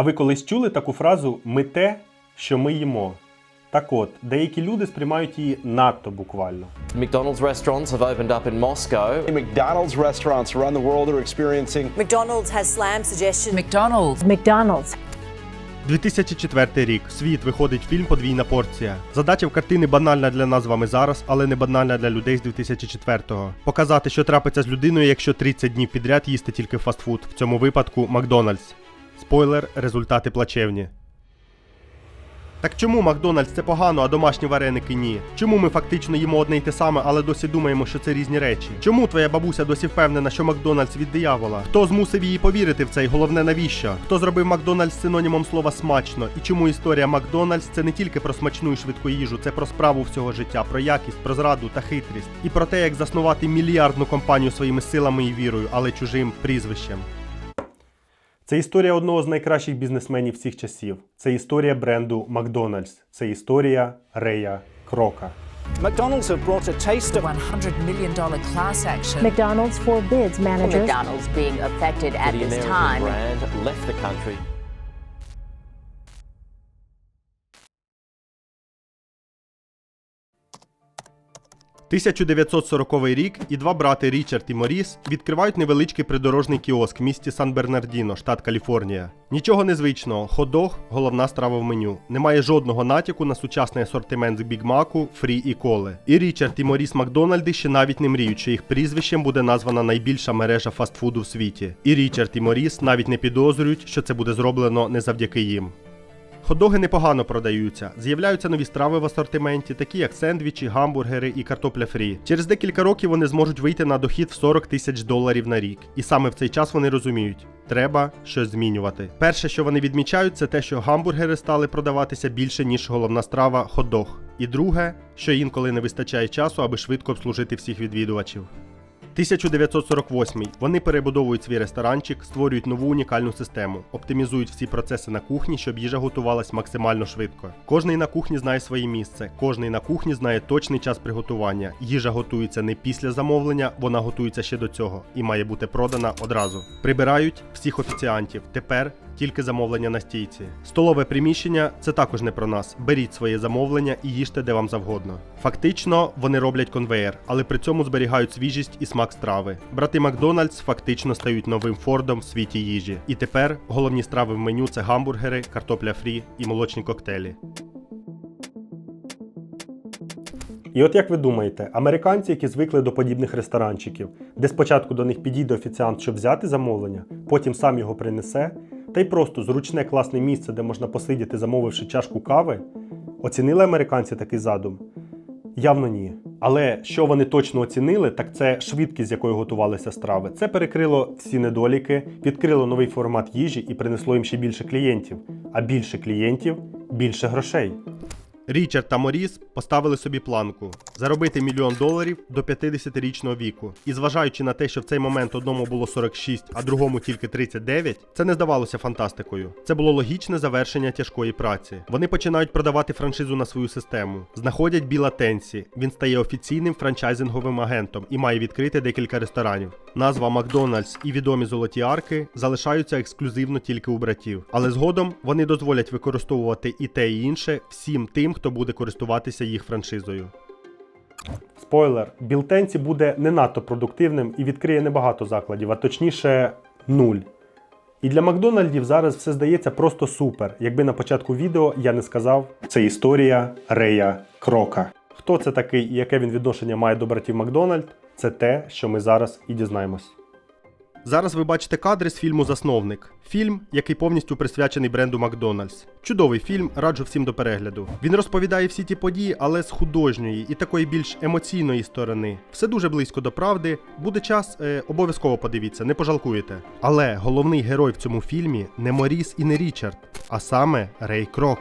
А ви колись чули таку фразу ми те, що ми їмо? Так от, деякі люди сприймають її надто буквально. McDonald's restaurants have opened up in Moscow. McDonald's restaurants around the world are experiencing McDonald's has slammed suggestions. McDonald's. McDonald's. 2004 рік. В світ виходить фільм Подвійна порція. Задача в картини банальна для нас з вами зараз, але не банальна для людей з 2004-го. Показати, що трапиться з людиною, якщо 30 днів підряд їсти тільки фастфуд. В цьому випадку Макдональдс. Спойлер, результати плачевні. Так чому Макдональдс це погано, а домашні вареники ні? Чому ми фактично їмо одне й те саме, але досі думаємо, що це різні речі? Чому твоя бабуся досі впевнена, що Макдональдс від диявола? Хто змусив її повірити в це і головне навіщо? Хто зробив Макдональдс синонімом слова смачно? І чому історія Макдональдс це не тільки про смачну і швидку їжу, це про справу всього життя, про якість, про зраду та хитрість, і про те, як заснувати мільярдну компанію своїми силами і вірою, але чужим прізвищем. Це історія одного з найкращих бізнесменів всіх часів. Це історія бренду Макдональдс. Це історія Рея Крока. McDonald's have brought a taste of $100 million class action. McDonald's forbids managers McDonald's being affected at this American time. brand left the country. – 1940 рік і два брати Річард і Моріс відкривають невеличкий придорожний кіоск в місті Сан-Бернардіно, штат Каліфорнія. Нічого незвичного, хот-дог – головна страва в меню. Немає жодного натяку на сучасний асортимент з бігмаку, фрі і коли. І Річард і Моріс Макдональди ще навіть не мріють, що їх прізвищем буде названа найбільша мережа фастфуду в світі. І Річард і Моріс навіть не підозрюють, що це буде зроблено не завдяки їм. Ходоги непогано продаються. З'являються нові страви в асортименті, такі як сендвічі, гамбургери і картопля фрі. Через декілька років вони зможуть вийти на дохід в 40 тисяч доларів на рік. І саме в цей час вони розуміють, треба щось змінювати. Перше, що вони відмічають, це те, що гамбургери стали продаватися більше, ніж головна страва хот-дог. І друге, що інколи не вистачає часу, аби швидко обслужити всіх відвідувачів. 1948. Вони перебудовують свій ресторанчик, створюють нову унікальну систему, оптимізують всі процеси на кухні, щоб їжа готувалась максимально швидко. Кожний на кухні знає своє місце, кожний на кухні знає точний час приготування. Їжа готується не після замовлення, вона готується ще до цього і має бути продана одразу. Прибирають всіх офіціантів. Тепер тільки замовлення на стійці. Столове приміщення це також не про нас. Беріть своє замовлення і їжте де вам завгодно. Фактично, вони роблять конвеєр, але при цьому зберігають свіжість і смак страви. Брати Макдональдс фактично стають новим фордом в світі їжі. І тепер головні страви в меню це гамбургери, картопля фрі і молочні коктейлі. І от як ви думаєте, американці, які звикли до подібних ресторанчиків, де спочатку до них підійде офіціант, щоб взяти замовлення, потім сам його принесе, та й просто зручне класне місце, де можна посидіти, замовивши чашку кави, оцінили американці такий задум? Явно ні. Але що вони точно оцінили, так це швидкість, з якою готувалися страви. Це перекрило всі недоліки, відкрило новий формат їжі і принесло їм ще більше клієнтів. А більше клієнтів більше грошей. Річард та Моріс поставили собі планку заробити мільйон доларів до 50-річного віку. І зважаючи на те, що в цей момент одному було 46, а другому тільки 39, це не здавалося фантастикою. Це було логічне завершення тяжкої праці. Вони починають продавати франшизу на свою систему, знаходять Біла Тенсі. Він стає офіційним франчайзинговим агентом і має відкрити декілька ресторанів. Назва Макдональдс і відомі золоті арки залишаються ексклюзивно тільки у братів, але згодом вони дозволять використовувати і те, і інше всім тим, хто буде користуватися їх франшизою. Спойлер: Білтенці буде не надто продуктивним і відкриє небагато закладів, а точніше нуль. І для Макдональдів зараз все здається просто супер, якби на початку відео я не сказав, це історія Рея Крока. Хто це такий і яке він відношення має до братів Макдональд, це те, що ми зараз і дізнаємось. Зараз ви бачите кадри з фільму Засновник. Фільм, який повністю присвячений бренду Макдональдс. Чудовий фільм, раджу всім до перегляду. Він розповідає всі ті події, але з художньої і такої більш емоційної сторони. Все дуже близько до правди. Буде час, е, обов'язково подивіться, не пожалкуєте. Але головний герой в цьому фільмі не Моріс і не Річард, а саме Рей Крок.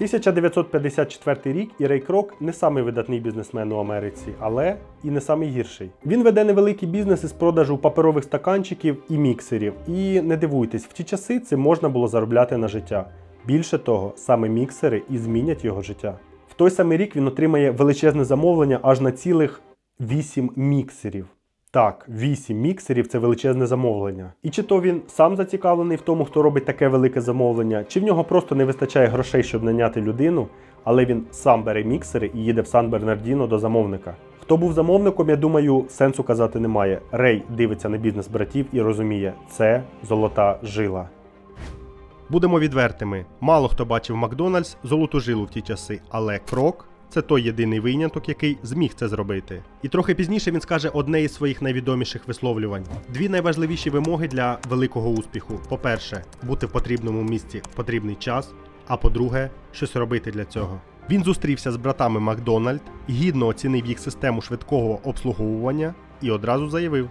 1954 рік і Рей Крок не самий видатний бізнесмен у Америці, але і не самий гірший. Він веде невеликий бізнес із продажу паперових стаканчиків і міксерів. І не дивуйтесь, в ті часи цим можна було заробляти на життя. Більше того, саме міксери і змінять його життя. В той самий рік він отримає величезне замовлення аж на цілих 8 міксерів. Так, 8 міксерів це величезне замовлення. І чи то він сам зацікавлений в тому, хто робить таке велике замовлення, чи в нього просто не вистачає грошей, щоб наняти людину, але він сам бере міксери і їде в Сан Бернардіно до замовника. Хто був замовником, я думаю, сенсу казати немає. Рей дивиться на бізнес братів і розуміє, це золота жила. Будемо відвертими. Мало хто бачив Макдональдс золоту жилу в ті часи, але крок це той єдиний виняток, який зміг це зробити. І трохи пізніше він скаже одне із своїх найвідоміших висловлювань: дві найважливіші вимоги для великого успіху: по-перше, бути в потрібному місці в потрібний час. А по-друге, щось робити для цього. Він зустрівся з братами Макдональд, гідно оцінив їх систему швидкого обслуговування і одразу заявив: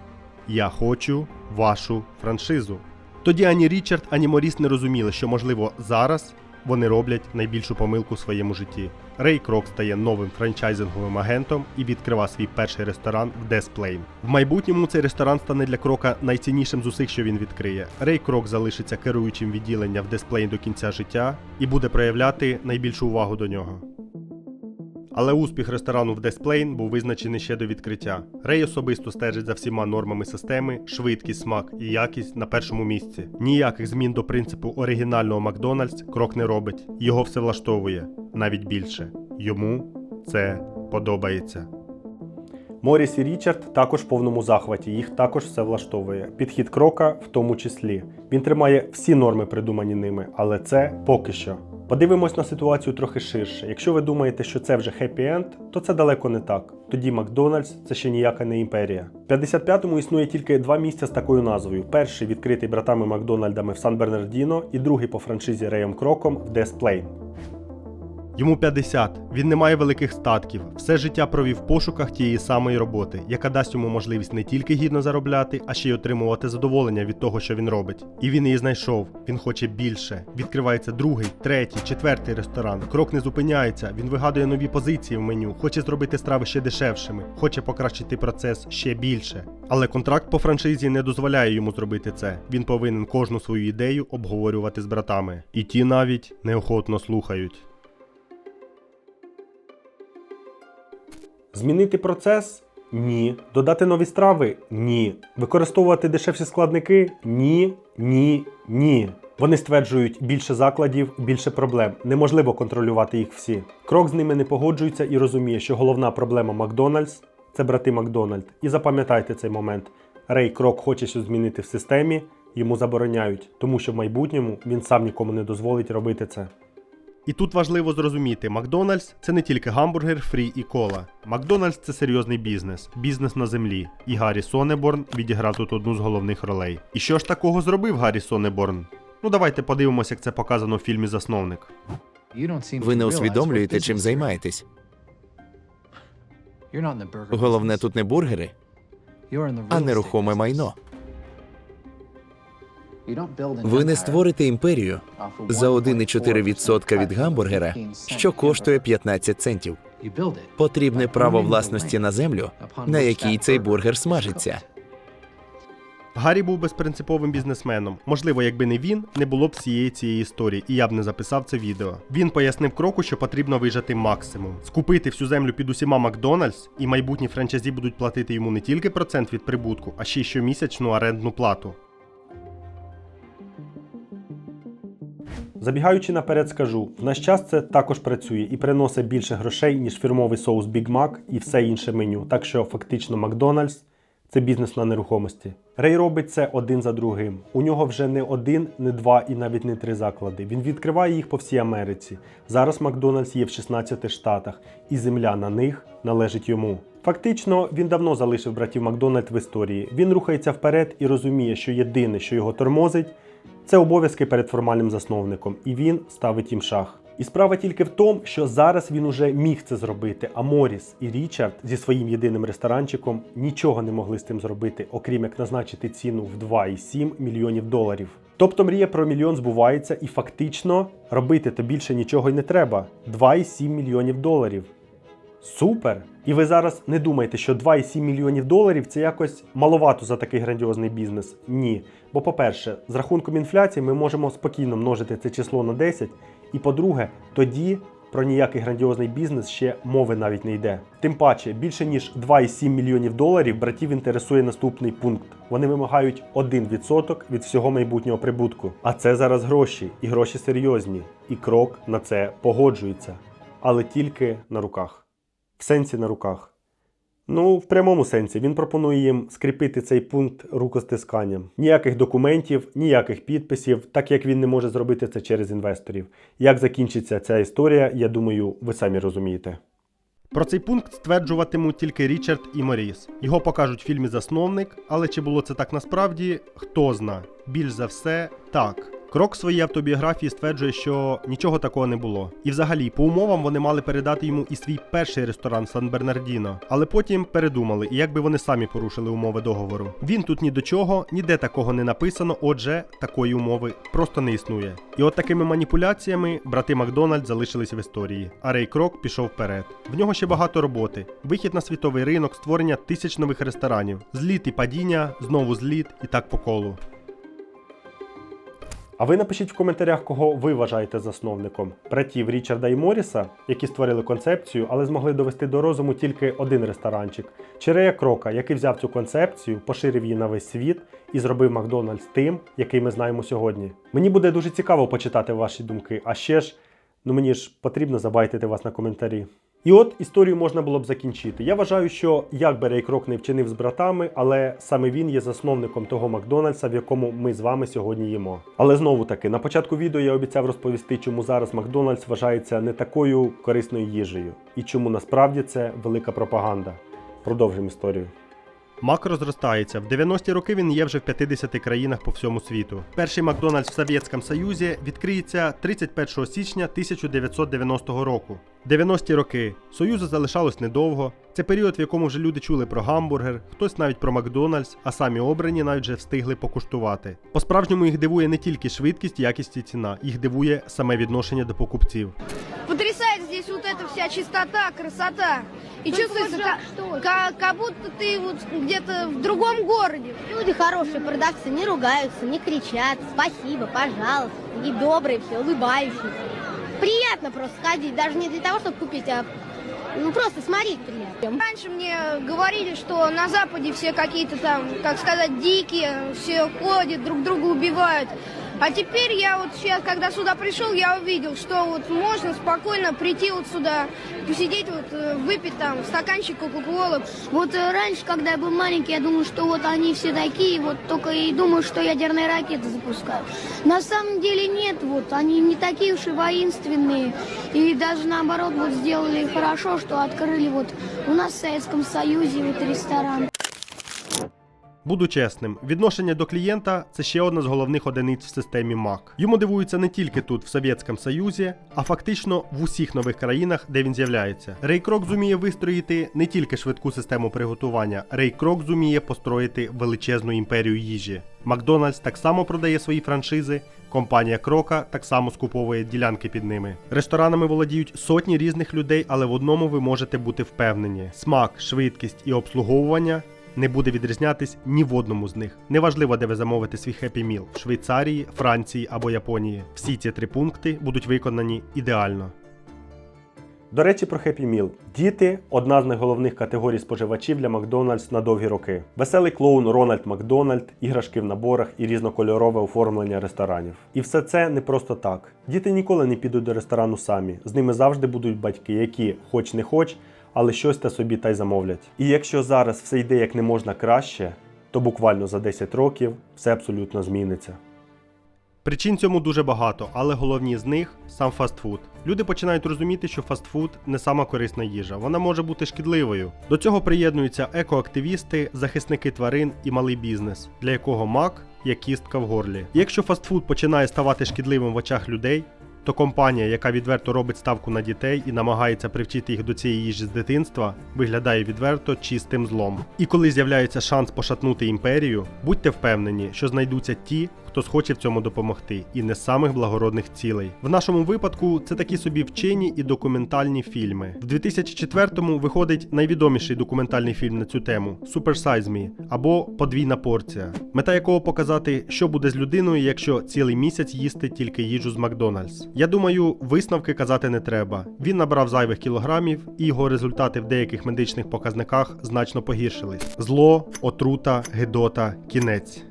Я хочу вашу франшизу. Тоді ані Річард, ані Моріс не розуміли, що можливо зараз вони роблять найбільшу помилку в своєму житті. Рей Крок стає новим франчайзинговим агентом і відкрива свій перший ресторан в Десплейн. В майбутньому цей ресторан стане для Крока найціннішим з усіх, що він відкриє. Рей Крок залишиться керуючим відділення в Десплейн до кінця життя і буде проявляти найбільшу увагу до нього. Але успіх ресторану в Десплейн був визначений ще до відкриття. Рей особисто стежить за всіма нормами системи, швидкість, смак і якість на першому місці. Ніяких змін до принципу оригінального Макдональдс крок не робить. Його все влаштовує, навіть більше. Йому це подобається. Моріс і Річард також в повному захваті, їх також все влаштовує. Підхід крока в тому числі. Він тримає всі норми, придумані ними, але це поки що. Подивимось на ситуацію трохи ширше. Якщо ви думаєте, що це вже хеппі-енд, то це далеко не так. Тоді Макдональдс це ще ніяка не імперія. В 55-му існує тільки два місця з такою назвою: перший відкритий братами Макдональдами в Сан Бернардіно, і другий по франшизі Реєм Кроком в Десплейн. Йому 50, він не має великих статків, все життя провів в пошуках тієї самої роботи, яка дасть йому можливість не тільки гідно заробляти, а ще й отримувати задоволення від того, що він робить. І він її знайшов. Він хоче більше. Відкривається другий, третій, четвертий ресторан. Крок не зупиняється. Він вигадує нові позиції в меню, хоче зробити страви ще дешевшими, хоче покращити процес ще більше. Але контракт по франшизі не дозволяє йому зробити це. Він повинен кожну свою ідею обговорювати з братами. І ті навіть неохотно слухають. Змінити процес? Ні. Додати нові страви? Ні. Використовувати дешевші складники? Ні, ні, ні. Вони стверджують більше закладів, більше проблем. Неможливо контролювати їх всі. Крок з ними не погоджується і розуміє, що головна проблема Макдональдс це брати Макдональд. І запам'ятайте цей момент. Рей Крок хоче щось змінити в системі, йому забороняють, тому що в майбутньому він сам нікому не дозволить робити це. І тут важливо зрозуміти, Макдональдс це не тільки гамбургер, фрі і кола. Макдональдс це серйозний бізнес, бізнес на землі. І Гаррі Сонеборн відіграв тут одну з головних ролей. І що ж такого зробив Гаррі Сонеборн? Ну давайте подивимося, як це показано в фільмі Засновник. Ви не усвідомлюєте, чим займаєтесь. Головне тут не бургери, а нерухоме майно. Ви не створите імперію за 1,4% від гамбургера, що коштує 15 центів. Потрібне право власності на землю, на якій цей бургер смажиться. Гаррі був безпринциповим бізнесменом. Можливо, якби не він, не було б всієї цієї історії, і я б не записав це відео. Він пояснив кроку, що потрібно вижати максимум, скупити всю землю під усіма Макдональдс, і майбутні франчайзі будуть платити йому не тільки процент від прибутку, а ще й щомісячну орендну плату. Забігаючи наперед, скажу, в наш час це також працює і приносить більше грошей, ніж фірмовий соус Big Mac і все інше меню. Так що фактично Макдональдс це бізнес на нерухомості. Рей робить це один за другим. У нього вже не один, не два і навіть не три заклади. Він відкриває їх по всій Америці. Зараз Макдональдс є в 16 штатах, і земля на них належить йому. Фактично, він давно залишив братів Макдональд в історії. Він рухається вперед і розуміє, що єдине, що його тормозить, це обов'язки перед формальним засновником, і він ставить їм шах. І справа тільки в тому, що зараз він уже міг це зробити, а Моріс і Річард зі своїм єдиним ресторанчиком нічого не могли з тим зробити, окрім як назначити ціну в 2,7 мільйонів доларів. Тобто мрія про мільйон збувається, і фактично робити то більше нічого й не треба. 2,7 мільйонів доларів. Супер! І ви зараз не думаєте, що 2,7 мільйонів доларів це якось маловато за такий грандіозний бізнес. Ні. Бо, по-перше, з рахунком інфляції ми можемо спокійно множити це число на 10. І по-друге, тоді про ніякий грандіозний бізнес ще мови навіть не йде. Тим паче, більше ніж 2,7 мільйонів доларів братів інтересує наступний пункт. Вони вимагають 1% від всього майбутнього прибутку. А це зараз гроші, і гроші серйозні. І крок на це погоджується, але тільки на руках. В сенсі на руках. Ну, в прямому сенсі він пропонує їм скріпити цей пункт рукостисканням. Ніяких документів, ніяких підписів, так як він не може зробити це через інвесторів. Як закінчиться ця історія, я думаю, ви самі розумієте. Про цей пункт стверджуватимуть тільки Річард і Моріс. Його покажуть в фільмі Засновник, але чи було це так насправді, хто зна. Більш за все, так. Крок в своїй автобіографії стверджує, що нічого такого не було. І взагалі, по умовам вони мали передати йому і свій перший ресторан Сан Бернардіно, але потім передумали, і якби вони самі порушили умови договору. Він тут ні до чого, ніде такого не написано, отже, такої умови просто не існує. І от такими маніпуляціями брати Макдональд залишились в історії, а Рей Крок пішов вперед. В нього ще багато роботи: вихід на світовий ринок, створення тисяч нових ресторанів, зліт і падіння, знову зліт і так по колу. А ви напишіть в коментарях, кого ви вважаєте засновником: братів Річарда і Моріса, які створили концепцію, але змогли довести до розуму тільки один ресторанчик, чи Рея Крока, який взяв цю концепцію, поширив її на весь світ і зробив Макдональдс тим, який ми знаємо сьогодні. Мені буде дуже цікаво почитати ваші думки, а ще ж, ну мені ж потрібно забайтити вас на коментарі. І от історію можна було б закінчити. Я вважаю, що як би Рей Крок не вчинив з братами, але саме він є засновником того Макдональдса, в якому ми з вами сьогодні їмо. Але знову таки, на початку відео я обіцяв розповісти, чому зараз Макдональдс вважається не такою корисною їжею, і чому насправді це велика пропаганда. Продовжимо історію. Мак розростається. В 90-ті роки він є вже в 50 країнах по всьому світу. Перший Макдональдс в Совєтському Союзі відкриється 31 січня 1990 року. 90-ті роки Союзу залишалось недовго. Це період, в якому вже люди чули про гамбургер, хтось навіть про Макдональдс, а самі обрані навіть вже встигли покуштувати. По-справжньому їх дивує не тільки швидкість, якість і ціна, їх дивує саме відношення до покупців. Здесь вот эта вся чистота, красота. И чувствуется, как, ка- как будто ты вот где-то в другом городе. Люди хорошие, продавцы не ругаются, не кричат. Спасибо, пожалуйста. И добрые все, улыбающиеся. Приятно просто ходить, даже не для того, чтобы купить, а ну просто смотреть приятно. Раньше мне говорили, что на Западе все какие-то там, как сказать, дикие, все ходят, друг друга убивают. А теперь я вот сейчас, когда сюда пришел, я увидел, что вот можно спокойно прийти вот сюда, посидеть вот, э, выпить там стаканчик кока-колы. Вот э, раньше, когда я был маленький, я думал, что вот они все такие, вот только и думаю, что ядерные ракеты запускают. На самом деле нет, вот они не такие уж и воинственные. И даже наоборот вот сделали хорошо, что открыли вот у нас в Советском Союзе вот ресторан. Буду чесним, відношення до клієнта це ще одна з головних одиниць в системі MAC. Йому дивуються не тільки тут, в Совєтському Союзі, а фактично в усіх нових країнах, де він з'являється. Рей Крок зуміє вистроїти не тільки швидку систему приготування, Рей Крок зуміє построїти величезну імперію їжі. Макдональдс так само продає свої франшизи. Компанія Крока так само скуповує ділянки під ними. Ресторанами володіють сотні різних людей, але в одному ви можете бути впевнені: смак, швидкість і обслуговування не буде відрізнятись ні в одному з них. Неважливо, де ви замовите свій Happy Meal – в Швейцарії, Франції або Японії. Всі ці три пункти будуть виконані ідеально. До речі, про Happy Meal. Діти одна з найголовних категорій споживачів для Макдональдс на довгі роки. Веселий клоун Рональд Макдональд, іграшки в наборах і різнокольорове оформлення ресторанів. І все це не просто так. Діти ніколи не підуть до ресторану самі. З ними завжди будуть батьки, які, хоч не хоч, але щось та собі та й замовлять. І якщо зараз все йде як не можна краще, то буквально за 10 років все абсолютно зміниться. Причин цьому дуже багато, але головні з них сам фастфуд. Люди починають розуміти, що фастфуд не сама корисна їжа, вона може бути шкідливою. До цього приєднуються екоактивісти, захисники тварин і малий бізнес, для якого мак є кістка в горлі. І якщо фастфуд починає ставати шкідливим в очах людей, то компанія, яка відверто робить ставку на дітей і намагається привчити їх до цієї їжі з дитинства, виглядає відверто чистим злом. І коли з'являється шанс пошатнути імперію, будьте впевнені, що знайдуться ті, хто схоче в цьому допомогти, і не самих благородних цілей. В нашому випадку це такі собі вчені і документальні фільми. В 2004-му виходить найвідоміший документальний фільм на цю тему Super Size Me або Подвійна порція, мета якого показати, що буде з людиною, якщо цілий місяць їсти тільки їжу з Макдональдс. Я думаю, висновки казати не треба. Він набрав зайвих кілограмів, і його результати в деяких медичних показниках значно погіршились: зло, отрута, гидота, кінець.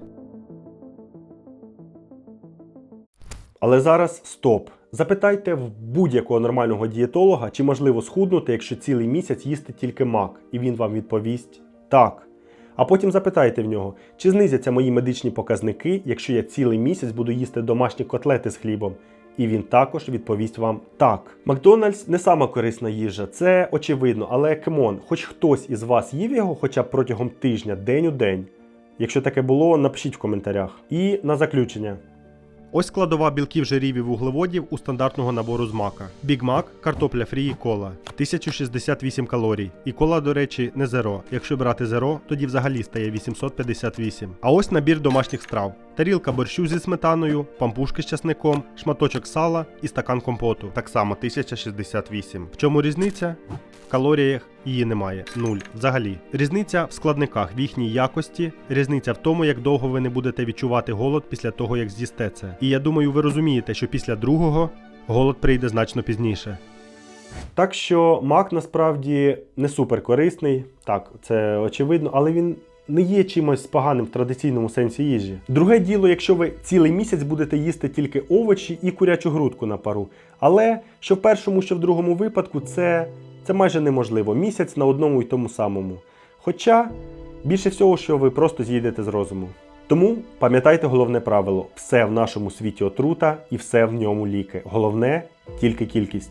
Але зараз стоп. Запитайте в будь-якого нормального дієтолога, чи можливо схуднути, якщо цілий місяць їсти тільки мак, і він вам відповість так. А потім запитайте в нього, чи знизяться мої медичні показники, якщо я цілий місяць буду їсти домашні котлети з хлібом. І він також відповість вам так. Макдональдс не сама корисна їжа, це очевидно, але кемон, хоч хтось із вас їв його хоча б протягом тижня, день у день. Якщо таке було, напишіть в коментарях. І на заключення. Ось складова білків жирів і вуглеводів у стандартного набору з мака. Бігмак, картопля фрі і кола. 1068 калорій. І кола, до речі, не зеро. Якщо брати зеро, тоді взагалі стає 858. А ось набір домашніх страв: тарілка борщу зі сметаною, пампушки з часником, шматочок сала і стакан компоту. Так само 1068. В чому різниця? В калоріях її немає. Нуль. Взагалі. Різниця в складниках, в їхній якості, різниця в тому, як довго ви не будете відчувати голод після того, як з'їсте це. І я думаю, ви розумієте, що після другого голод прийде значно пізніше. Так що мак насправді не супер корисний, так, це очевидно, але він не є чимось поганим в традиційному сенсі їжі. Друге діло, якщо ви цілий місяць будете їсти тільки овочі і курячу грудку на пару. Але що в першому, що в другому випадку, це, це майже неможливо. Місяць на одному і тому самому. Хоча більше всього, що ви просто з'їдете з розуму. Тому пам'ятайте головне правило: все в нашому світі отрута і все в ньому ліки. Головне тільки кількість.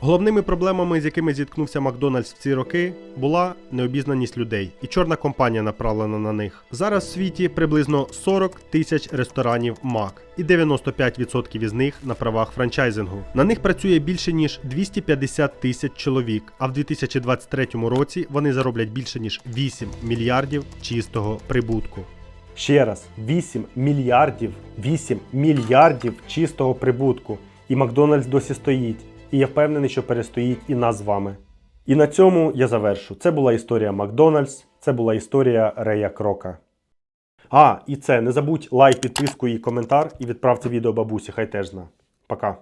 Головними проблемами, з якими зіткнувся Макдональдс в ці роки, була необізнаність людей і чорна компанія направлена на них. Зараз в світі приблизно 40 тисяч ресторанів Мак, і 95% із них на правах франчайзингу. На них працює більше ніж 250 тисяч чоловік, а в 2023 році вони зароблять більше ніж 8 мільярдів чистого прибутку. Ще раз, 8 мільярдів, 8 мільярдів чистого прибутку. І Макдональдс досі стоїть. І я впевнений, що перестоїть і нас з вами. І на цьому я завершу. Це була історія Макдональдс, це була історія Рея Крока. А, і це, не забудь лайк, підписку і коментар, і відправ це відео бабусі, хай теж зна. Пока.